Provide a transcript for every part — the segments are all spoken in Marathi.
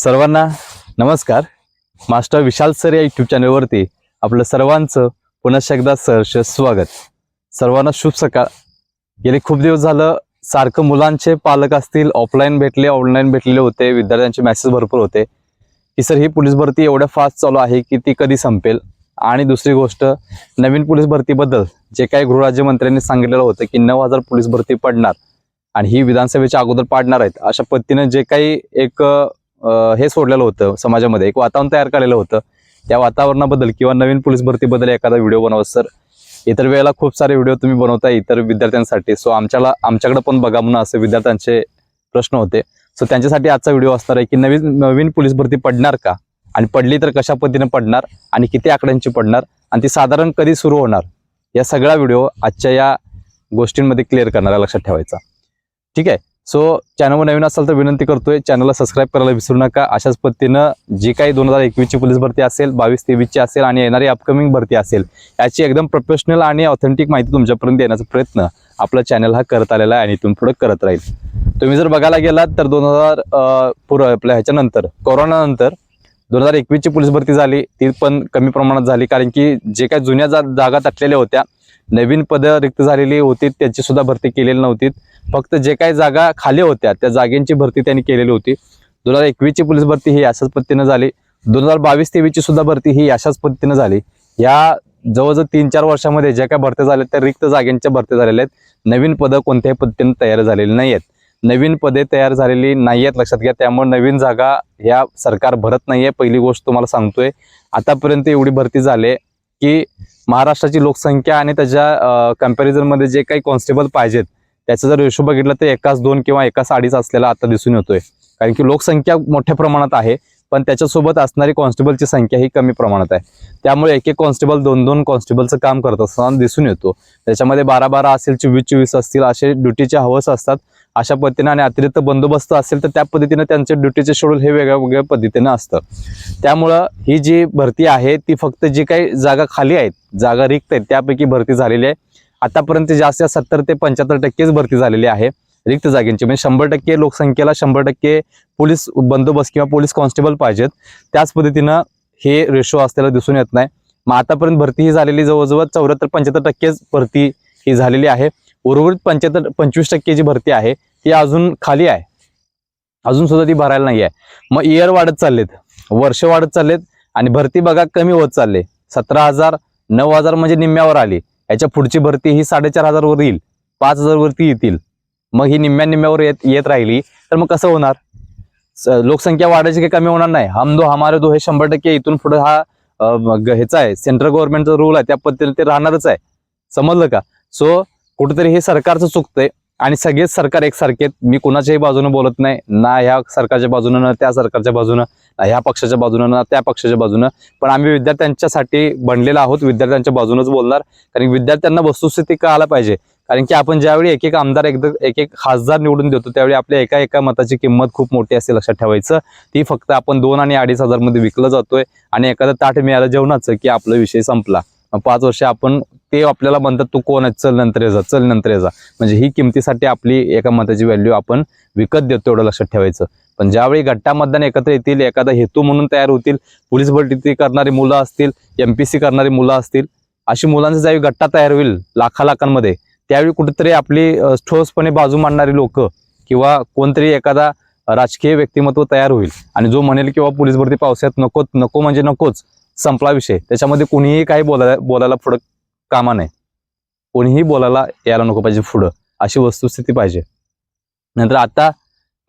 सर्वांना नमस्कार. मास्टर विशाल सर या यूट्यूब चॅनलवरती आपलं सर्वांचं पुन्हा एकदा सहर्ष स्वागत. सर्वांना शुभ सकाळ. गेले खूप दिवस झालं सारखं मुलांचे पालक असतील ऑफलाईन भेटले ऑनलाईन भेटलेले होते विद्यार्थ्यांचे मेसेज भरपूर होते. की सर ही पोलीस भरती एवढ्या फास्ट चालू आहे की ती कधी संपेल? आणि दुसरी गोष्ट नवीन पोलीस भरतीबद्दल जे काही गृहराज्यमंत्र्यांनी सांगितलेलं होतं की नऊ हजार पोलीस भरती पडणार आणि ही विधानसभेच्या अगोदर पाडणार आहेत अशा पद्धतीनं जे काही एक हे सोडलेलं होतं समाजामध्ये. एक वातावरण तयार केलेलं होतं. त्या वातावरणाबद्दल किंवा नवीन पोलीस भरतीबद्दल एखादा व्हिडिओ बनवा सर. इतर वेळेला खूप सारे व्हिडिओ तुम्ही बनवताय इतर विद्यार्थ्यांसाठी. सो आमच्याला आमच्याकडे पण बघा म्हणून असे विद्यार्थ्यांचे प्रश्न होते. सो त्यांच्यासाठी आजचा व्हिडिओ असणार आहे की नवीन नवीन पोलीस भरती पडणार का? आणि पडली तर कशा पद्धतीने पडणार? आणि किती आकड्यांची पडणार? आणि ती साधारण कधी सुरू होणार? या सगळा व्हिडिओ आजच्या या गोष्टींमध्ये क्लिअर करणारा लक्षात ठेवायचा. ठीक आहे? सो चॅनलवर नवीन असाल तर विनंती करतोय चॅनलला सबस्क्राईब करायला विसरू नका. अशाच पद्धतीनं जी काही दोन हजार एकवीसची पोलीस भरती असेल बावीस तेवीसची असेल आणि येणारी अपकमिंग भरती असेल याची एकदम प्रोफेशनल आणि ऑथेंटिक माहिती तुमच्यापर्यंत देण्याचा प्रयत्न आपला चॅनल हा करत आलेला आहे आणि इथून पुढे करत राहील. तुम्ही जर बघायला गेलात तर दोन हजार पुर आपल्या ह्याच्यानंतर कोरोनानंतर दोन हजार एकवीसची पोलीस भरती झाली ती पण कमी प्रमाणात झाली कारण की जे काही जुन्या जा जागा तटलेल्या होत्या नवीन पदं रिक्त झालेली होती त्यांची सुद्धा भरती केलेली नव्हती. फक्त जे काही जागा खाली होत्या त्या जागेंची भरती त्यांनी केलेली होती. दोन हजार एकवीसची पोलीस भरती ही अशाच पद्धतीनं झाली. दोन हजार बावीस तेवीसची सुद्धा भरती ही अशाच पद्धतीनं झाली. या जवळजवळ तीन चार वर्षामध्ये ज्या काही भरत्या झाल्या त्या रिक्त जागेंच्या भरत्या झालेल्या आहेत. नवीन पदं कोणत्याही पद्धतीने तयार झालेली नाही आहेत नवीन पदे तयार झालेली नाही आहेत लक्षात घ्या. त्यामुळे नवीन जागा ह्या सरकार भरत नाही आहे पहिली गोष्ट तुम्हाला सांगतोय. आतापर्यंत एवढी भरती झाली की महाराष्ट्राची लोकसंख्या आणि त्याच्या कम्पॅरिझनमध्ये जे काही कॉन्स्टेबल पाहिजेत त्याचा जर रेशो बघितला तर एकाच दोन किंवा एकाच अडीच असलेला आता दिसून येतोय. कारण की लोकसंख्या मोठ्या प्रमाणात आहे पण त्याच्यासोबत असणारी कॉन्स्टेबलची संख्या ही कमी प्रमाणात आहे. त्यामुळे एक एक कॉन्स्टेबल दोन दोन कॉन्स्टेबलचं काम करत असताना दिसून येतो. त्याच्यामध्ये बारा बारा असेल चोवीस चोवीस असतील असे ड्युटीचे हवस असतात. अशा पद्धतीनं आणि अतिरिक्त बंदोबस्त असेल तर त्या पद्धतीनं त्यांचे ड्युटीचे शेड्यूल हे वेगळ्या वेगळ्या पद्धतीनं असतं. त्यामुळं ही जी भरती आहे ती फक्त जी काही जागा खाली आहेत जागा रिक्त आहेत त्यापैकी भरती झालेली आहे. आतापर्यंत जास्त सत्तर ते पंच्याहत्तर टक्केच भरती झालेली आहे रिक्त जागेंची. म्हणजे शंभर टक्के लोकसंख्येला शंभर टक्के पोलीस बंदोबस्त किंवा पोलीस कॉन्स्टेबल पाहिजेत. त्याच पद्धतीनं हे रेशो असलेलं दिसून येत नाही. मग आतापर्यंत भरती ही झालेली जवळजवळ चौऱ्याहत्तर पंच्याहत्तर टक्केच भरती ही झालेली आहे. उर्वरित पंच्याहत्तर पंचवीस टक्के जी भरती आहे ती अजून खाली आहे. अजून सुद्धा ती भरायला नाही आहे मग इयर वाढत चाललेत वर्ष वाढत चाललेत आणि भरती बघा कमी होत चालले. सतरा हजार नऊ हजार म्हणजे निम्म्यावर आली. याच्या पुढची भरती ही साडेचार हजारवर येईल. पाच हजारवरती येतील. मग ही निम्म्या निम्म्यावर येत येत राहिली. तर मग कसं होणार? लोकसंख्या वाढायची काही कमी होणार नाही. हम दो हमारे दो हे शंभर टक्के. इथून पुढे हा ह्याचा आहे. सेंट्रल गव्हर्नमेंटचा रूल आहे. त्या पद्धतीने ते राहणारच आहे. समजलं का? सो कुठेतरी हे सरकारचं चुकतंय. आणि सगळेच सरकार एकसारखे आहेत. मी कुणाच्याही बाजूने बोलत नाही. ना ह्या सरकारच्या बाजूनं ना त्या सरकारच्या बाजूनं ना ह्या पक्षाच्या बाजूनं ना त्या पक्षाच्या बाजूनं. पण आम्ही विद्यार्थ्यांच्यासाठी बनलेलो आहोत. विद्यार्थ्यांच्या बाजूनच बोलणार. कारण विद्यार्थ्यांना वस्तुस्थिती कळायला पाहिजे. कारण की आपण ज्यावेळी एक एक आमदार एकदम एक एक खासदार निवडून देतो त्यावेळी आपल्या एका एका मताची किंमत खूप मोठी असते लक्षात ठेवायचं. ती फक्त आपण दोन आणि अडीच हजारमध्ये विकलं जातोय. आणि एखादं ताट मिळालं जेवणाचं की आपला विषय संपला. पाच वर्ष आपण ते आपल्याला म्हणतात तू कोण आहे चल नंतर जा चल नंतर जा. म्हणजे ही किमतीसाठी आपली एका मताची व्हॅल्यू आपण विकत देतो एवढं लक्षात ठेवायचं. पण ज्यावेळी गट्टा मतदान एकत्र येतील एखादा हेतू म्हणून तयार होतील पोलीस भरती करणारी मुलं असतील एमपीसी करणारी मुलं असतील अशी मुलांचा ज्यावेळी गट्टा तयार होईल लाखा लाखांमध्ये त्यावेळी कुठेतरी आपली ठोसपणे बाजू मांडणारी लोक किंवा कोणतरी एखादा राजकीय व्यक्तिमत्व तयार होईल. आणि जो म्हणेल किंवा पोलीस भरती पावसाळ्यात नकोच नको म्हणजे नकोच संपला विषय. त्याच्यामध्ये कुणीही काही बोलायला बोलायला पुढं कामा नये. कोणीही बोलायला यायला नको पाहिजे पुढं. अशी वस्तुस्थिती पाहिजे. नंतर आता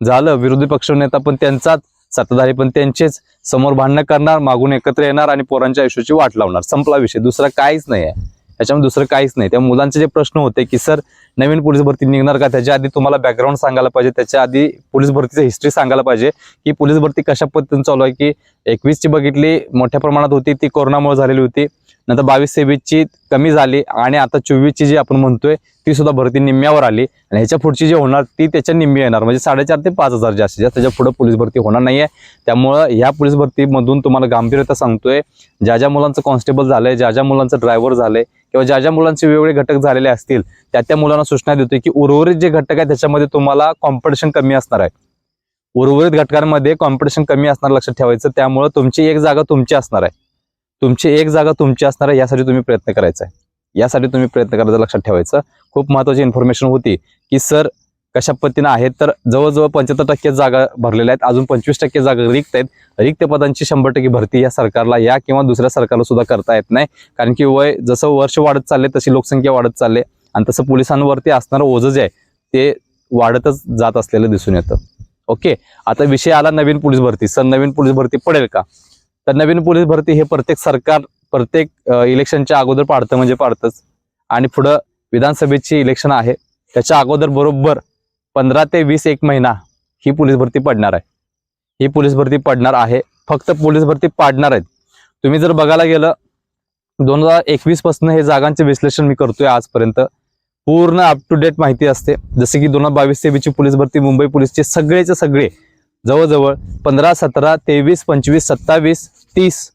झालं विरोधी पक्ष नेता पण त्यांचाच सत्ताधारी पण त्यांचेच समोर भांडणं करणार मागून एकत्र येणार आणि पोरांच्या आयुष्याची वाट लावणार. संपला विषय. दुसरा काहीच नाही आहे. त्याच्यामध्ये दुसरं काहीच नाही. त्या मुलांचे जे प्रश्न होते की सर नवीन पोलीस भरती निघणार का? त्याच्या आधी तुम्हाला बॅकग्राऊंड सांगायला पाहिजे. त्याच्या आधी पोलीस भरतीचं हिस्ट्री सांगायला पाहिजे की पोलीस भरती कशा पद्धतीने चालू आहे की एकवीसची बघितली मोठ्या प्रमाणात होती ती कोरोनामुळे झालेली होती. नंतर बावीस तेवीसची कमी झाली आणि आता चोवीसची जी आपण म्हणतोय ती सुद्धा भरती निम्म्यावर आली. आणि ह्याच्या पुढची जी होणार ती त्याच्या निम्मी येणार. म्हणजे साडेचार ते पाच हजार जास्तीत जास्त त्याच्या पुढे पोलीस भरती होणार नाही आहे त्यामुळं ह्या पोलीस भरतीमधून तुम्हाला गांभीर्यता सांगतोय. ज्या ज्या मुलांचं कॉन्स्टेबल झालंय ज्या ज्या मुलांचं ड्रायव्हर झालंय किंवा ज्या ज्या मुलांचे वेगवेगळे घटक झालेले असतील त्या त्या मुलांना सूचना देतोय की उर्वरित जे घटक आहे त्याच्यामध्ये तुम्हाला कॉम्पिटिशन कमी असणार आहे. उर्वरित घटकांमध्ये कॉम्पिटिशन कमी असणार लक्षात ठेवायचं. त्यामुळं तुमची एक जागा तुमची असणार आहे. तुमची एक जागा तुमची असणार आहे यासाठी तुम्ही प्रयत्न करायचा आहे. यासाठी तुम्ही प्रयत्न करायचा लक्षात ठेवायचं. खूप महत्वाची इन्फॉर्मेशन होती की सर कशा पद्धतीनं आहेत तर जवळजवळ पंच्याहत्तर टक्के जागा भरलेल्या आहेत. अजून पंचवीस टक्के जागा रिक्त आहेत. रिक्त पदांची शंभर टक्के भरती या सरकारला या किंवा दुसऱ्या सरकारला सुद्धा करता येत नाही. कारण की वय जसं वर्ष वाढत चालले तशी लोकसंख्या वाढत चालले आणि तसं पोलिसांवरती असणारं ओझं जे आहे ते वाढतच जात असलेलं दिसून येतं. ओके? आता विषय आला नवीन पोलीस भरती. सर नवीन पोलीस भरती पडेल का? तर नवीन पोलीस भरती हे प्रत्येक सरकार प्रत्येक इलेक्शनच्या अगोदर पाडतं म्हणजे पाडतंच. आणि पुढं विधानसभेची इलेक्शन आहे त्याच्या अगोदर बरोबर पंधरा ते वीस एक महिना ही पोलीस भरती पडणार आहे. ही पोलीस भरती पडणार आहे फक्त पोलीस भरती पाडणार आहेत. तुम्ही जर बघायला गेलं दोन हजार एकवीसपासून हे जागांचे विश्लेषण मी करतोय आजपर्यंत. पूर्ण अप टू डेट माहिती असते. जसे की दोन हजार बावीस तेवीसची पोलीस भरती मुंबई पोलीसचे सगळेचे सगळे जवळजवळ पंधरा सतरा तेवीस पंचवीस सत्तावीस तीस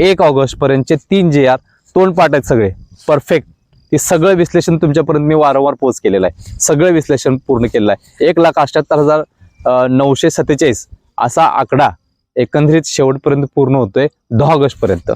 एक ऑगस्टपर्यंतचे तीन जे आर तोंड पाठ आहेत सगळे. परफेक्ट ते सगळं विश्लेषण तुमच्यापर्यंत मी वारंवार पोच केलेलं आहे. सगळं विश्लेषण पूर्ण केलेलं आहे. एक लाख अठ्याहत्तर हजार नऊशे सत्तेचाळीस असा आकडा एकंदरीत शेवटपर्यंत पूर्ण होतोय दहा ऑगस्टपर्यंत.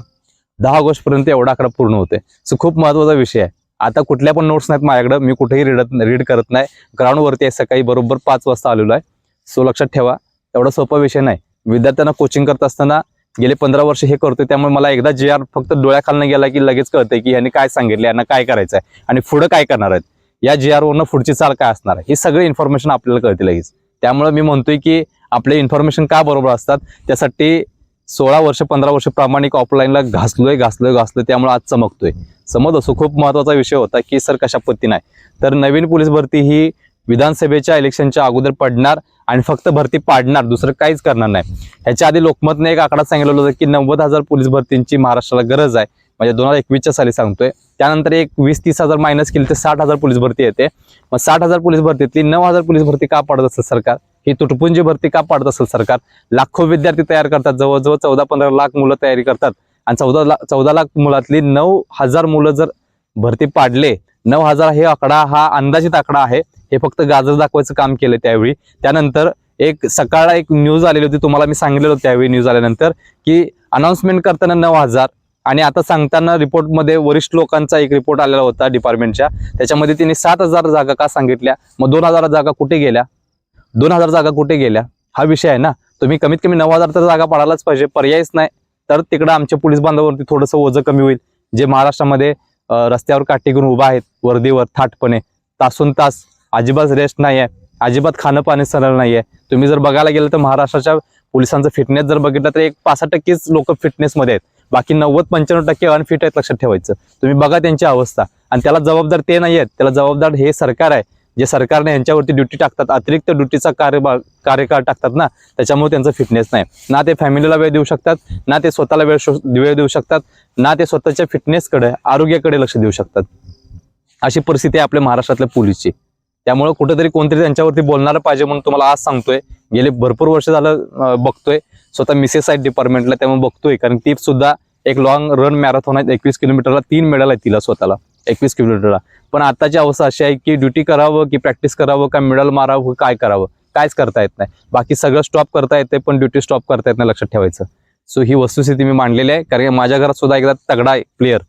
दहा ऑगस्टपर्यंत एवढा आकडा पूर्ण होतोय. सो खूप महत्त्वाचा विषय आहे. आता कुठल्या पण नोट्स नाहीत माझ्याकडं. मी कुठेही रीडत रीड करत नाही. ग्राउंडवरती आहे. सकाळी बरोबर पाच वाजता आलेलो आहे. सो लक्षात ठेवा. एवढा सोपा विषय नाही. विद्यार्थ्यांना कोचिंग करत असताना गेले पंधरा वर्ष हे करतोय त्यामुळे मला एकदा जे आर फक्त डोळ्याखालनं गेला की लगेच कळतंय की यांनी काय सांगितलं यांना काय करायचं आहे आणि पुढं काय करणार आहेत. या जे आर वरनं पुढची चाल काय असणार आहे? ही सगळी इन्फॉर्मेशन आपल्याला कळते लगेच. त्यामुळे मी म्हणतोय की आपले इन्फॉर्मेशन का बरोबर असतात? त्यासाठी सोळा वर्ष पंधरा वर्ष प्रामाणिक ऑफलाईनला घासलोय घासलोय घासलोय त्यामुळे आज चमकतोय. समज असो खूप महत्त्वाचा विषय होता की सर कशा पद्धतीने आहे? तर नवीन पोलीस भरती ही विधानसभेच्या इलेक्शनच्या अगोदर पडणार आणि फक्त भरती पाडणार दुसरं काहीच करणार नाही. ह्याच्या आधी लोकमतने एक आकडा सांगितलेला होता की नव्वद हजार पोलीस भरतींची महाराष्ट्राला गरज आहे. म्हणजे दोन हजार एकवीसच्या साली सांगतोय. त्यानंतर एक वीस तीस हजार मायनस केली तर साठ हजार पोलीस भरती येते. मग साठ हजार पोलीस भरतीतली नऊ हजार पोलीस भरती का पाडत असेल सरकार? ही तुटपुंजी भरती का पाडत असेल सरकार? लाखो विद्यार्थी तयार करतात. जवळजवळ चौदा पंधरा लाख मुलं तयारी करतात. आणि चौदा लाख चौदा लाख मुलातली नऊ हजार मुलं जर भरती पाडले नऊ हजार हे आकडा हा अंदाजित आकडा आहे. हे फक्त गाजर दाखवायचं काम केलं त्यावेळी. त्यानंतर एक सकाळ एक न्यूज आलेली होती तुम्हाला मी सांगितलेलं त्यावेळी न्यूज आल्यानंतर की अनाऊन्समेंट करताना नऊ हजार आणि आता सांगताना रिपोर्टमध्ये वरिष्ठ लोकांचा एक रिपोर्ट आलेला होता डिपार्टमेंटच्या त्याच्यामध्ये तिने सात हजार जागा का सांगितल्या? मग दोन हजार जागा कुठे गेल्या? दोन हजार जागा कुठे गेल्या? हा विषय आहे ना? तुम्ही कमीत कमी नऊ हजार तर जागा पाडायलाच पाहिजे. पर्यायच नाही. तर तिकडं आमच्या पोलीस बांधवावरती थोडंसं ओझं कमी होईल. जे महाराष्ट्रामध्ये रस्त्यावर काठी घेऊन उभा आहेत वर्दीवर थाटपणे. तासून तास. अजिबात रेस्ट नाही आहे अजिबात खाणं पाणी सरळ नाही आहे तुम्ही जर बघायला गेलं तर महाराष्ट्राच्या पोलिसांचं फिटनेस जर बघितलं तर एक पाच टक्केच लोक फिटनेसमध्ये आहेत. बाकी नव्वद पंच्याण्णव टक्के अनफिट आहेत लक्षात ठेवायचं. तुम्ही बघा त्यांची अवस्था. आणि त्याला जबाबदार ते नाही आहेत त्याला जबाबदार हे सरकार आहे. जे सरकारने यांच्यावरती ड्युटी टाकतात अतिरिक्त ड्युटीचा कार्य कार्यकाळ टाकतात ना त्याच्यामुळे त्यांचं फिटनेस नाही. ना ते फॅमिलीला वेळ देऊ शकतात ना ते स्वतःला वेळ वेळ देऊ शकतात ना ते स्वतःच्या फिटनेसकडे आरोग्याकडे लक्ष देऊ शकतात. अशी परिस्थिती आहे आपल्या महाराष्ट्रातल्या पोलीसची. त्यामुळे कुठेतरी कोणतरी त्यांच्यावरती बोलणारं पाहिजे म्हणून तुम्हाला आज सांगतोय. गेले भरपूर वर्ष झालं बघतोय. स्वतः मिसेस आहेत डिपार्टमेंटला त्यामुळे बघतोय. कारण ती सुद्धा एक लॉंग रन मॅरेथॉन आहेत एकवीस किलोमीटरला तीन मेडल आहे तिला स्वतःला. एकवीस किलोमीटरला. पण आताची अवस्था अशी आहे की ड्युटी करावं की प्रॅक्टिस करावं का मिडल मारावं काय करावं? कायच करता येत नाही. बाकी सगळं स्टॉप करता येते पण ड्युटी स्टॉप करता येत नाही लक्षात ठेवायचं. सो ही वस्तुस्थिती मी मांडलेली आहे. कारण माझ्या घरात सुद्धा एकदा तगडा प्लेअर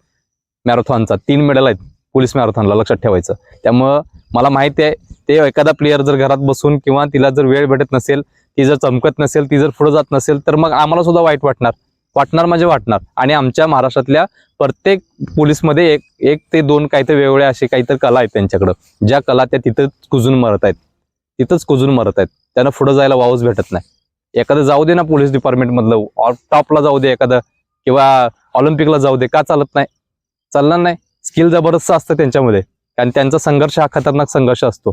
मॅरेथॉनचा तीन मेडल आहेत पोलीस मॅरेथॉनला लक्षात ठेवायचं. त्यामुळं मला माहिती आहे ते एखादा प्लेअर जर घरात बसून किंवा तिला जर वेळ भेटत नसेल ती जर चमकत नसेल ती जर पुढे जात नसेल तर मग आम्हाला सुद्धा वाईट वाटणार. वाटणार म्हणजे वाटणार. आणि आमच्या महाराष्ट्रातल्या प्रत्येक पोलीसमध्ये एक एक ते दोन काहीतरी वेगवेगळ्या असे काहीतरी कला आहेत त्यांच्याकडं. ज्या कला त्या तिथंच कुजून मरत आहेत. तिथंच कुजून मरत आहेत. त्यांना पुढे जायला वावच भेटत नाही. एखादं जाऊ दे ना पोलीस डिपार्टमेंटमधलं. टॉपला जाऊ दे एखादं. किंवा ऑलिम्पिकला जाऊ दे. का चालत नाही? चालणार नाही. स्किल जबरदस्त असतं त्यांच्यामध्ये. कारण त्यांचा संघर्ष हा खतरनाक संघर्ष असतो.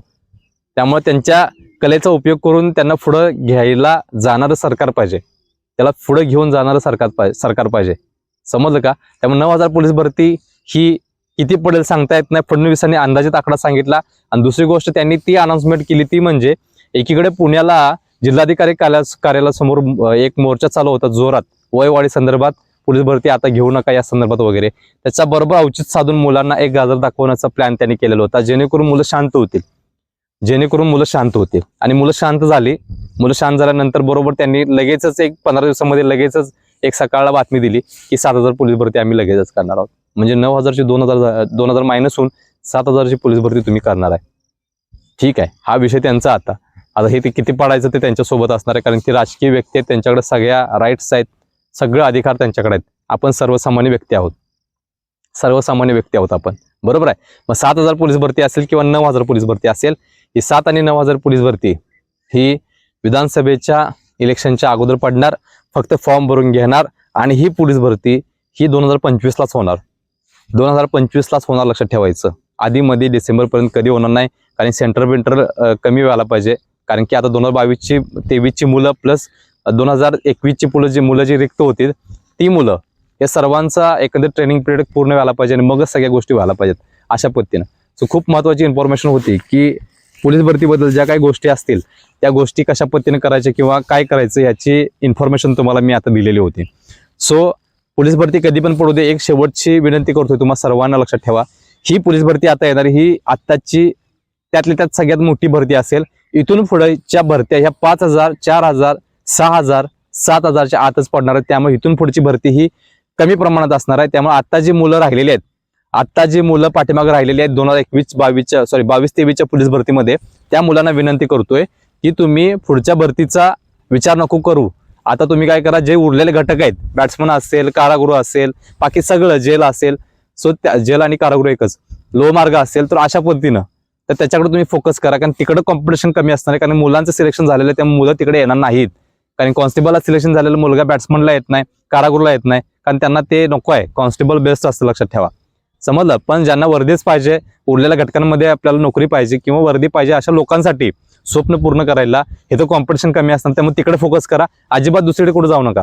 त्यामुळे त्यांच्या कलेचा उपयोग करून त्यांना पुढं घ्यायला जाणारं सरकार पाहिजे. त्याला पुढं घेऊन जाणारं सरकार पाहिजे सरकार पाहिजे. समजलं का? त्यामुळे नऊ हजार पोलीस भरती ही किती पडेल सांगता येत नाही. फडणवीसांनी अंदाजित आकडा सांगितला. आणि दुसरी गोष्ट त्यांनी ती अनाउन्समेंट केली ती म्हणजे एकीकडे पुण्याला जिल्हाधिकारी कार्या कार्यालयासमोर एक मोर्चा चालू होता जोरात. वयवाढी संदर्भात पोलीस भरती आता घेऊ नका या संदर्भात वगैरे. त्याच्या बरोबर औचित साधून मुलांना एक गाजर दाखवण्याचा प्लॅन त्यांनी केलेला होता. जेणेकरून मुलं शांत होतील. जेणेकरून मुलं शांत होते आणि मुलं शांत झाली मुलं शांत झाल्यानंतर बरोबर त्यांनी लगेचच एक पंधरा दिवसामध्ये लगेचच एक सकाळला बातमी दिली की सात हजार पोलीस भरती आम्ही लगेचच करणार आहोत. म्हणजे नऊ हजारची दोन हजार दोन हजार मायनस होऊन सात हजारची पोलीस भरती तुम्ही करणार आहे. ठीक आहे. हा विषय त्यांचा आता. आता हे ते किती पाडायचं ते त्यांच्यासोबत असणार आहे. कारण की राजकीय व्यक्ती आहेत त्यांच्याकडे सगळ्या राईट्स आहेत सगळे अधिकार त्यांच्याकडे आहेत. आपण सर्वसामान्य व्यक्ती आहोत. सर्वसामान्य व्यक्ती आहोत आपण. बरोबर आहे? मग सात हजार पोलीस भरती असेल किंवा नऊ हजार पोलीस भरती असेल ही सात आणि नऊ हजार पोलीस भरती. ही विधानसभेच्या इलेक्शनच्या अगोदर पडणार फक्त फॉर्म भरून घेणार आणि ही पोलीस भरती ही दोन हजार पंचवीसलाच होणार. दोन हजार पंचवीसलाच होणार लक्षात ठेवायचं. आधीमध्ये डिसेंबरपर्यंत कधी होणार नाही कारण सेंटर बेंटर कमी व्हायला पाहिजे. कारण की आता दोन हजार बावीसची तेवीसची मुलं प्लस दोन हजार एकवीसची मुलं जी मुलं जी रिक्त होतील ती मुलं या सर्वांचा एकंदर ट्रेनिंग पिरियड पूर्ण व्हायला पाहिजे आणि मगच सगळ्या गोष्टी व्हायला पाहिजेत अशा पद्धतीनं. सो खूप महत्त्वाची इन्फॉर्मेशन होती की पोलीस भरतीबद्दल ज्या काही गोष्टी असतील त्या गोष्टी कशा पद्धतीने करायच्या किंवा काय करायचं याची इन्फॉर्मेशन तुम्हाला मी आता दिलेली होती. सो पोलीस भरती कधी पण पडू दे एक शेवटची विनंती करतोय तुम्हाला सर्वांना लक्षात ठेवा. ही पोलीस भरती आता येणारी ही आत्ताची त्यातल्या त्यात सगळ्यात मोठी भरती असेल. इथून पुढेच्या भरत्या ह्या पाच हजार चार हजार सहा हजार सात हजारच्या आतच पडणार आहेत. त्यामुळे इथून पुढची भरती ही कमी प्रमाणात असणार आहे. त्यामुळे आता जी मुलं राहिलेली आहेत आता जी मुलं पाठीमागे राहिलेली आहेत दोन हजार एकवीस बावीसच्या सॉरी बावीस तेवीसच्या पोलीस भरतीमध्ये त्या मुलांना विनंती करतोय की तुम्ही पुढच्या भरतीचा विचार नको करू. आता तुम्ही काय करा जे उरलेले घटक आहेत बॅट्समन असेल कारागृह असेल बाकी सगळं जेल असेल सो त्या जेल आणि कारागृह एकच. लो मार्ग असेल तर अशा पद्धतीनं तर त्याच्याकडे तुम्ही फोकस करा कारण तिकडं कॉम्पिटिशन कमी असणार आहे कारण मुलांचं सिलेक्शन झालेलं आहे त्यामुळे मुलं तिकडे येणार नाहीत. कारण कॉन्स्टेबलला सिलेक्शन झालेलं मुलगा बॅट्समनला येत नाही कारागृहला येत नाही कारण त्यांना ते नको आहे. कॉन्स्टेबल बेस्ट असतं लक्षात ठेवा. समजलं. पण ज्यांना वर्दीच पाहिजे उरलेल्या घटकांमध्ये आपल्याला नोकरी पाहिजे किंवा वर्दी पाहिजे अशा लोकांसाठी स्वप्न पूर्ण करायला हे तर कॉम्पिटिशन कमी असणार त्यामुळे तिकडे फोकस करा. अजिबात दुसरीकडे कुठे जाऊ नका.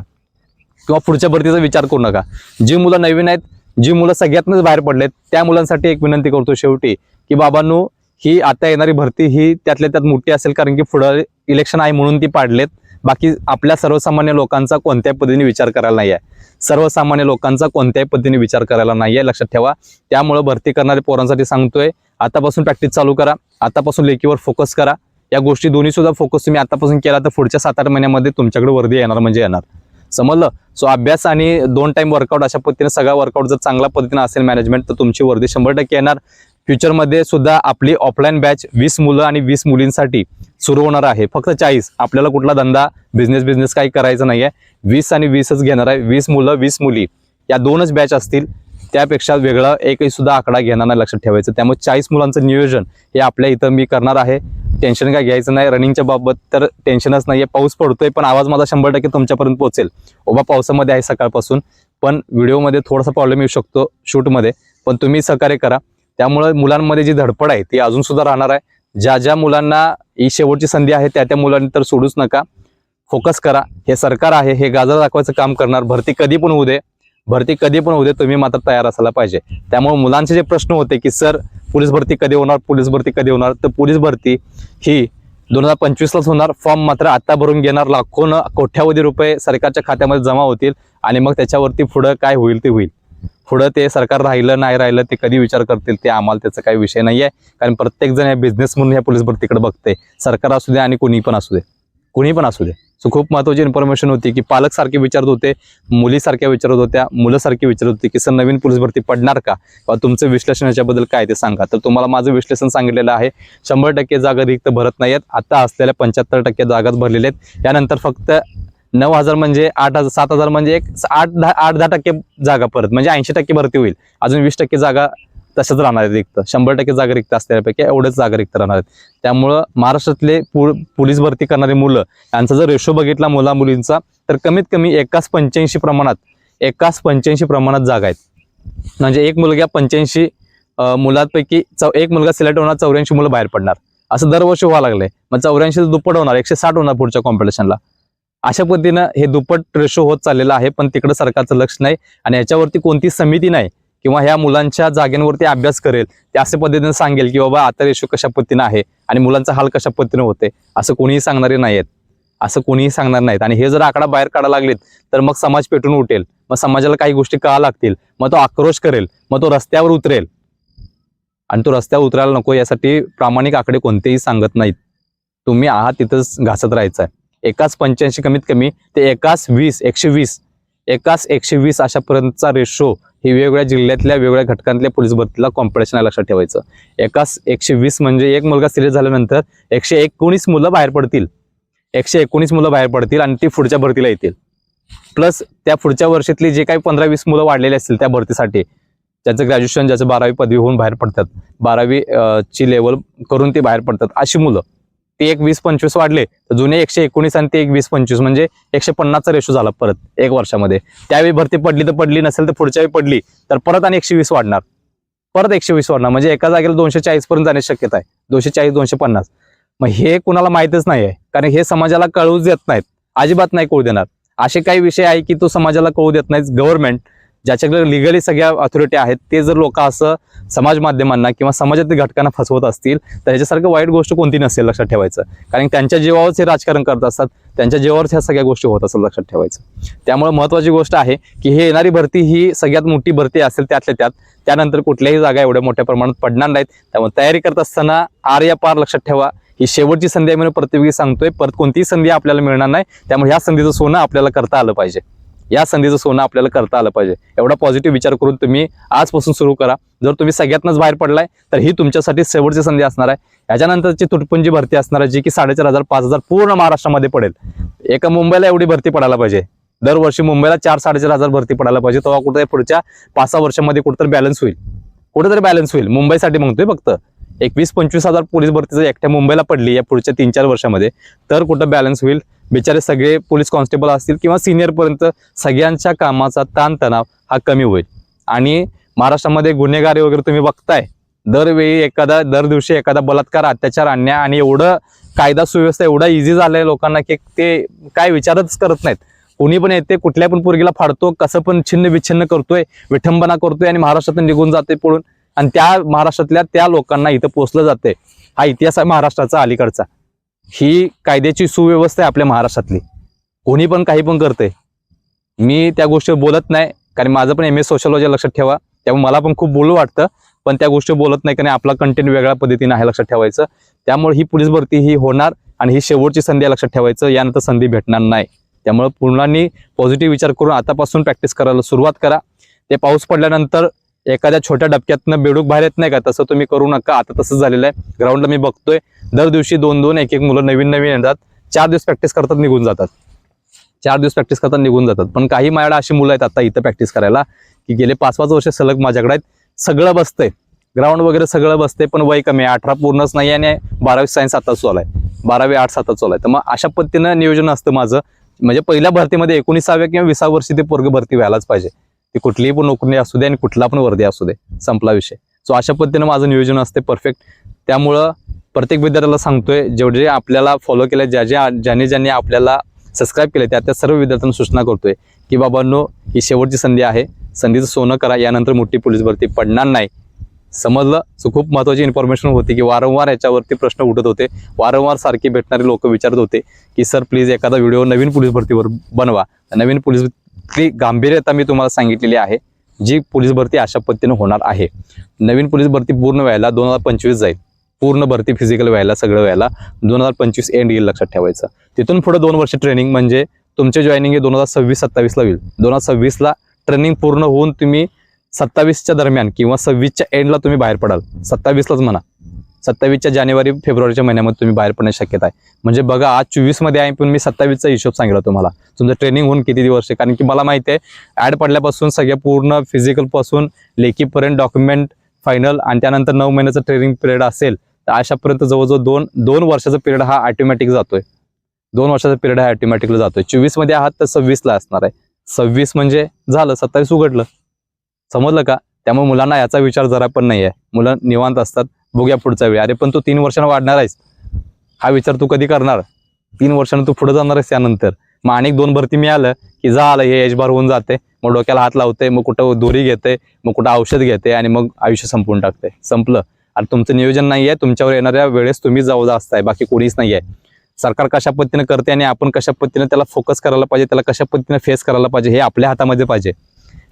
किंवा पुढच्या भरतीचा विचार करू नका. जी मुलं नवीन आहेत जी मुलं सगळ्यातनंच बाहेर पडलेत त्या मुलांसाठी एक विनंती करतो शेवटी की बाबांनो ही आता येणारी भरती ही त्यातल्या त्यात मोठी असेल कारण की पुढं इलेक्शन आहे म्हणून ती पाडलेत. बाकी आपल्या सर्वसामान्य लोकांचा कोणत्याही पद्धतीने विचार करायला नाही आहे सर्वसामान्य लोकांचा कोणत्याही पद्धतीने विचार करायला नाही आहे लक्षात ठेवा. त्यामुळं भरती करणाऱ्या पोरांसाठी सांगतोय आतापासून प्रॅक्टिस चालू करा आतापासून लेखीवर फोकस करा. या गोष्टी दोन्ही सुद्धा फोकस तुम्ही आतापासून केला तर पुढच्या सात आठ महिन्यामध्ये तुमच्याकडे वर्दी येणार म्हणजे येणार. समजलं? सो अभ्यास आणि दोन टाइम वर्कआउट अशा पद्धतीने सगळा वर्कआउट जर चांगल्या पद्धतीने असेल मॅनेजमेंट तर तुमची वर्दी शंभर टक्के येणार. फ्युचरमध्ये सुद्धा आपली ऑफलाईन बॅच वीस मुलं आणि वीस मुलींसाठी सुरू होणार आहे. फक्त चाळीस. आपल्याला कुठला धंदा बिझनेस बिझनेस काही करायचं नाही आहे वीस आणि वीसच घेणार आहे. वीस मुलं वीस मुली. या दोनच बॅच असतील त्यापेक्षा वेगळा एकही सुद्धा आकडा घेणार नाही लक्षात ठेवायचं. त्यामुळे चाळीस मुलांचं नियोजन हे आपल्या इथं मी करणार आहे. टेन्शन काय घ्यायचं नाही. रनिंगच्या बाबत तर टेन्शनच नाही आहे पाऊस पडतोय पण आवाज माझा शंभर टक्के तुमच्यापर्यंत पोहोचेल. ओबा पावसामध्ये आहे सकाळपासून. पण व्हिडिओमध्ये थोडासा प्रॉब्लेम येऊ शकतो शूटमध्ये. पण तुम्ही सहकार्य करा. त्यामुळे मुलांमध्ये जी धडपड आहे ती अजून सुद्धा राहणार आहे. ज्या ज्या मुलांना ही शेवटची संधी आहे त्या त्या मुलांनी तर सोडूच नका. फोकस करा. हे सरकार आहे हे गाजर दाखवायचं काम करणार. भरती कधी पण होऊ दे. भरती कधी पण होऊ दे तुम्ही मात्र तयार असायला पाहिजे. त्यामुळे मुलांचे जे प्रश्न होते की सर पोलीस भरती कधी होणार? पोलीस भरती कधी होणार? तर पोलीस भरती ही दोन हजार पंचवीसलाच होणार. फॉर्म मात्र आता भरून घेणार. लाखोनं कोट्यावधी रुपये सरकारच्या खात्यामध्ये जमा होतील आणि मग त्याच्यावरती पुढं काय होईल ते होईल. पुढं ते सरकार राहिलं नाही राहिलं ते कधी विचार करतील ते आम्हाला त्याचा काही विषय नाही आहे कारण प्रत्येक जण या बिझनेस म्हणून या पोलीस भरतीकडे बघते सरकार असू दे आणि कोणी पण असू दे. कोणी पण असू दे. सो खूप महत्वाची इन्फॉर्मेशन होती की पालक सारखे विचारत होते मुलीसारख्या विचारत होत्या मुलं सारखी विचारत होती की सर नवीन पोलीस भरती पडणार का? किंवा तुमचं विश्लेषण याच्याबद्दल काय ते सांगा. तर तुम्हाला माझं विश्लेषण सांगितलेलं आहे. शंभर टक्के जागा रिक्त भरत नाही आहेत आता असलेल्या पंच्याहत्तर टक्के जागाच भरलेल्या आहेत. यानंतर फक्त नऊ हजार म्हणजे आठ हजार सात हजार म्हणजे एक आठ दहा आठ दहा टक्के जागा परत म्हणजे ऐंशी टक्के भरती होईल. अजून वीस टक्के जागा तसंच राहणार आहेत रिक्त. शंभर टक्के जागा रिक्त असल्यापैकी एवढंच जागा रिक्त राहणार आहेत. त्यामुळं महाराष्ट्रातले पु पोलीस भरती करणारी मुलं यांचा जर रेशो बघितला मुला मुलींचा तर कमीत कमी एकाच पंच्याऐंशी प्रमाणात एकाच पंच्याऐंशी प्रमाणात जागा आहेत. म्हणजे एक मुलगा पंच्याऐंशी मुलांपैकी चौ एक मुलगा सिलेक्ट होणार चौऱ्याऐंशी मुलं बाहेर पडणार. असं दरवर्षी व्हावं लागलंय. मग चौऱ्याऐंशी दुप्पट होणार एकशे साठ होणार पुढच्या कॉम्पिटिशनला अशा पद्धतीनं हे दुप्पट रेशो होत चाललेलं आहे पण तिकडं सरकारचं लक्ष नाही आणि याच्यावरती कोणती समिती नाही किंवा ह्या मुलांच्या जागेंवरती अभ्यास करेल ते अशा पद्धतीने सांगेल की बाबा आता रेशो कशा पद्धतीनं आहे आणि मुलांचा हाल कशा पद्धतीने होते असं कोणीही सांगणारे नाहीत असं कोणीही सांगणार नाहीत. आणि हे जर आकडा बाहेर काढायला लागलेत तर मग समाज पेटून उठेल. मग समाजाला काही गोष्टी कळा लागतील. मग तो आक्रोश करेल. मग तो रस्त्यावर उतरेल. आणि तो रस्त्यावर उतरायला नको यासाठी प्रामाणिक आकडे कोणतेही सांगत नाहीत. तुम्ही आहात तिथंच घासत राहायचं आहे एकाच पंच्याऐंशी कमीत कमी ते एकाच वीस एकशे वीस एकाच एकशे वीस अशापर्यंतचा रेशो हे वेगवेगळ्या जिल्ह्यातल्या वेगवेगळ्या घटकांतल्या पोलीस भरतीला कॉम्पिटिशन आहे लक्षात ठेवायचं. एकाच एकशे वीस म्हणजे एक मुलगा सिलेक्ट झाल्यानंतर एकशे एकोणीस मुलं बाहेर पडतील. एकशे एकोणीस मुलं बाहेर पडतील आणि ती पुढच्या भरतीला येतील. प्लस त्या पुढच्या वर्षातली जे काही पंधरा वीस मुलं वाढलेली असतील त्या भरतीसाठी ज्याचं ग्रॅज्युएशन ज्याचं बारावी पदवी होऊन बाहेर पडतात बारावी ची लेवल करून ते बाहेर पडतात अशी मुलं. ते एक वीस पंचवीस वाढले तर जुने एकशे एकोणीस आणि ते एक वीस पंचवीस म्हणजे एकशे पन्नासचा रेशो झाला परत एक वर्षामध्ये. त्यावेळी भरती पडली तर पडली नसेल तर पुढच्या वेळी पडली तर परत आणि एकशे वीस वाढणार. परत एकशे वीस वाढणार म्हणजे एका जागेला दोनशे चाळीस पर्यंत जाण्याची शक्यता आहे. दोनशे चाळीस दोनशे पन्नास. मग हे कुणाला माहितच नाही आहे कारण हे समाजाला कळूच देत नाहीत. अजिबात नाही कळू देणार. असे काही विषय आहे की तो समाजाला कळू देत नाहीत गव्हर्नमेंट ज्याच्याकडे लिगली सगळ्या ऑथॉरिटी आहेत ते जर लोक असं समाज माध्यमांना किंवा समाजातील घटकांना फसवत असतील तर ह्याच्यासारखं वाईट गोष्ट कोणती नसेल लक्षात ठेवायचं. कारण त्यांच्या जीवावरच हे राजकारण करत असतात त्यांच्या जीवावरच ह्या सगळ्या गोष्टी होत असतात लक्षात ठेवायचं. त्यामुळे महत्वाची गोष्ट आहे की हे येणारी भरती ही सगळ्यात मोठी भरती असेल त्यातल्या त्यात त्यानंतर कुठल्याही जागा एवढ्या मोठ्या प्रमाणात पडणार नाहीत. त्यामुळे तयारी करत असताना आर या पार लक्षात ठेवा. ही शेवटची संधी आहे म्हणून प्रत्येक सांगतोय परत कोणतीही संधी आपल्याला मिळणार नाही त्यामुळे ह्या संधीचं सोनं आपल्याला करता आलं पाहिजे. या संधीचं सोनं आपल्याला करता आलं पाहिजे. एवढा पॉझिटिव्ह विचार करून तुम्ही आजपासून सुरू करा. जर तुम्ही सगळ्यातनंच बाहेर पडलाय तर ही तुमच्यासाठी शेवटची संधी असणार आहे. याच्यानंतरची तुटपुंजी भरती असणार आहे जी की साडेचार हजार पाच हजार पूर्ण महाराष्ट्रामध्ये पडेल. एका मुंबईला एवढी भरती पडायला पाहिजे. दरवर्षी मुंबईला चार साडेचार हजार भरती पडायला पाहिजे. तेव्हा कुठे पुढच्या पाच सहा वर्षामध्ये कुठेतरी बॅलन्स होईल. कुठेतरी बॅलन्स होईल. मुंबईसाठी म्हणतोय फक्त. एकवीस पंचवीस हजार पोलीस भरती जर एकट्या मुंबईला पडली या पुढच्या तीन चार वर्षामध्ये. तर कुठं बॅलन्स होईल? बिचारे सगळे पोलीस कॉन्स्टेबल असतील किंवा सिनियरपर्यंत सगळ्यांच्या कामाचा ताणतणाव हा कमी होईल. आणि महाराष्ट्रामध्ये गुन्हेगारी वगैरे तुम्ही बघताय दरवेळी एखादा दर दिवशी एखादा बलात्कार अत्याचार आणण्या आणि एवढं कायदा सुव्यवस्था एवढा इझी झालंय लोकांना की ते काय विचारच करत नाहीत. कोणी पण येते कुठल्या पण पोरगीला फाडतो कसं पण छिन्न विच्छिन्न करतोय विठंबना करतोय आणि महाराष्ट्रातून निघून जाते पळून. आणि त्या महाराष्ट्रातल्या त्या लोकांना इथं पोचलं जाते हा इतिहास आहे महाराष्ट्राचा अलीकडचा. ही कायद्याची सुव्यवस्था आहे आपल्या महाराष्ट्रातली. कोणी पण काही पण करते मी त्या गोष्टीवर बोलत नाही कारण माझं पण एम एस सोशलॉजी लक्षात ठेवा. त्यामुळे मला पण खूप बोलू वाटतं पण त्या गोष्टी बोलत नाही कारण आपला कंटेंट वेगळ्या पद्धतीने आहे लक्षात ठेवायचं. त्यामुळे ही पोलीस भरती ही होणार आणि ही शेवटची संधी आहे लक्षात ठेवायचं. यानंतर संधी भेटणार नाही. त्यामुळे पूर्णांनी पॉझिटिव्ह विचार करून आतापासून प्रॅक्टिस करायला सुरुवात करा. ते पाऊस पडल्यानंतर एखाद्या छोट्या डबक्यातनं बेडूक बाहेर येत नाही का? तसं तुम्ही करू नका. आता तसंच झालेलं आहे ग्राउंडला मी बघतोय. दर दिवशी दोन दोन एक एक मुलं नवीन नवीन येतात. चार दिवस प्रॅक्टिस करतात निघून जातात. चार दिवस प्रॅक्टिस करतात निघून जातात. पण काही माझ्याकडे अशी मुलं आहेत आता इथं प्रॅक्टिस करायला की गेले पाच पाच वर्ष सलग माझ्याकडे आहेत. सगळं बसतंय. ग्राउंड वगैरे सगळं बसतंय पण वय कमी आहे. अठरा पूर्णच नाही आणि बारावी सायन्स आता चालू आहे. बारावी आठ आता चालू आहे. तर मग अशा पद्धतीनं नियोजन असतं माझं. म्हणजे पहिल्या भरतीमध्ये एकोणीसाव्या किंवा विसाव्या वर्षी ते पोरग भरती व्हायलाच पाहिजे. ती कुठलीही पण नोकरी असू दे आणि कुठला पण वर्दी असू दे संपला विषय. सो अशा पद्धतीनं माझं नियोजन असते परफेक्ट त्यामुळं प्रत्येक विद्यार्थ्याला सांगतोय जेवढे आपल्याला फॉलो केले ज्या ज्या ज्याने ज्यांनी आपल्याला सबस्क्राईब केले त्या त्या सर्व विद्यार्थ्यांना सूचना करतोय की बाबांनो ही शेवटची संधी आहे. संधीचं सोनं करा यानंतर मोठी पोलीस भरती पडणार नाही. समजलं? सो खूप महत्वाची इन्फॉर्मेशन होती की वारंवार याच्यावरती प्रश्न उठत होते. वारंवार सारखी भेटणारे लोक विचारत होते की सर प्लीज एखादा व्हिडिओ नवीन पोलीस भरतीवर बनवा. नवीन पोलीस ती गांभीर्यता मी तुम्हाला सांगितलेली आहे जी पोलीस भरती अशा पद्धतीने होणार आहे. नवीन पोलीस भरती पूर्ण व्हायला दोन हजार पंचवीस जाईल. पूर्ण भरती फिजिकल व्हायला सगळं व्हायला दोन हजार पंचवीस एंड येईल लक्षात ठेवायचं. तिथून पुढे दोन वर्ष ट्रेनिंग म्हणजे तुमचे जॉईनिंग हे दोन हजार सव्वीस सत्तावीसला होईल. दोन हजार सव्वीसला ट्रेनिंग पूर्ण होऊन तुम्ही सत्तावीसच्या दरम्यान किंवा सव्वीसच्या एंडला तुम्ही बाहेर पडाल. सत्तावीसलाच म्हणा. सत्तावीसच्या जानेवारी फेब्रुवारीच्या महिन्यामध्ये तुम्ही बाहेर पडण्याची शक्यता आहे. म्हणजे बघा आज चोवीसमध्ये आहे पण मी सत्तावीसचा हिशोब सांगितला तुम्हाला. तुमचं ट्रेनिंग होऊन किती दिवस आहे? कारण की मला माहिती आहे ॲड पडल्यापासून सगळ्या पूर्ण फिजिकलपासून लेखीपर्यंत डॉक्युमेंट फायनल आणि त्यानंतर नऊ महिन्याचं ट्रेनिंग पिरियड असेल तर अशापर्यंत जवळजवळ दोन दोन वर्षाचा पिरियड हा ऑटोमॅटिक जातोय. दोन वर्षाचा पिरियड हा ऑटोमॅटिकला जातोय. चोवीसमध्ये आहात तर सव्वीसला असणार आहे. सव्वीस म्हणजे झालं सत्तावीस उघडलं. समजलं का? त्यामुळे मुलांना याचा विचार जरा पण नाही आहे मुलं निवांत असतात. बघूया पुढचा वेळ. अरे पण तू तीन वर्षांना वाढणार आहेस. हा विचार तू कधी करणार? तीन वर्षानं तू पुढे जाणार आहेस त्यानंतर. मग अनेक दोन भरती मिळालं की जा आलं हे यशभार होऊन जाते. मग डोक्याला हात लावते मग कुठं दोरी घेते मग कुठं औषध घेते आणि मग आयुष्य संपवून टाकते. संपलं. आणि तुमचं नियोजन नाही आहे तुमच्यावर येणाऱ्या वेळेस तुम्ही जाऊ असताय बाकी कोणीच नाही आहे सरकार कशा पद्धतीने करते आणि आपण कशा पद्धतीने त्याला फोकस करायला पाहिजे त्याला कशा पद्धतीने फेस करायला पाहिजे हे आपल्या हातामध्ये पाहिजे.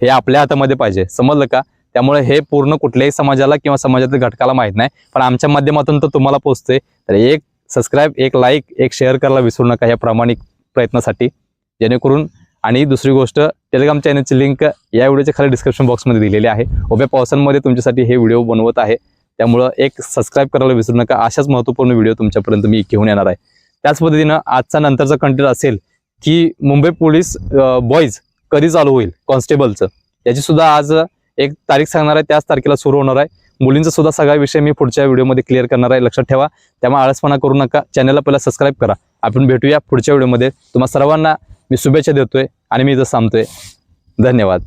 हे आपल्या हातामध्ये पाहिजे. समजलं का? त्यामुळे हे पूर्ण कुठल्याही समाजाला किंवा समाजातील घटकाला माहीत नाही. पण आमच्या माध्यमातून तर तुम्हाला पोहोचते तर एक सबस्क्राईब एक लाईक एक शेअर करायला विसरू नका या प्रामाणिक प्रयत्नासाठी. जेणेकरून आणि दुसरी गोष्ट टेलिग्राम चॅनलची लिंक या व्हिडिओच्या खाली डिस्क्रिप्शन बॉक्समध्ये दिलेली आहे. उभ्या पावसांमध्ये तुमच्यासाठी हे व्हिडिओ बनवत आहे. त्यामुळं एक सबस्क्राईब करायला विसरू नका. अशाच महत्त्वपूर्ण व्हिडिओ तुमच्यापर्यंत मी घेऊन येणार आहे. त्याच पद्धतीनं आजचा नंतरचा कंटेंट असेल की मुंबई पोलीस बॉईज कधी चालू होईल? कॉन्स्टेबलचं. याची सुद्धा आज एक तारीख सांगणार आहे त्याच तारखेला सुरू होणार आहे. मुलींचा सुद्धा सगळा विषय मी पुढच्या व्हिडिओमध्ये क्लिअर करणार आहे लक्षात ठेवा. त्यामुळे आळसपणा करू नका. चॅनलला पहिला सबस्क्राईब करा. आपण भेटूया पुढच्या व्हिडिओमध्ये. तुम्हा सर्वांना मी शुभेच्छा देतोय आणि मी इथं थांबतोय. धन्यवाद.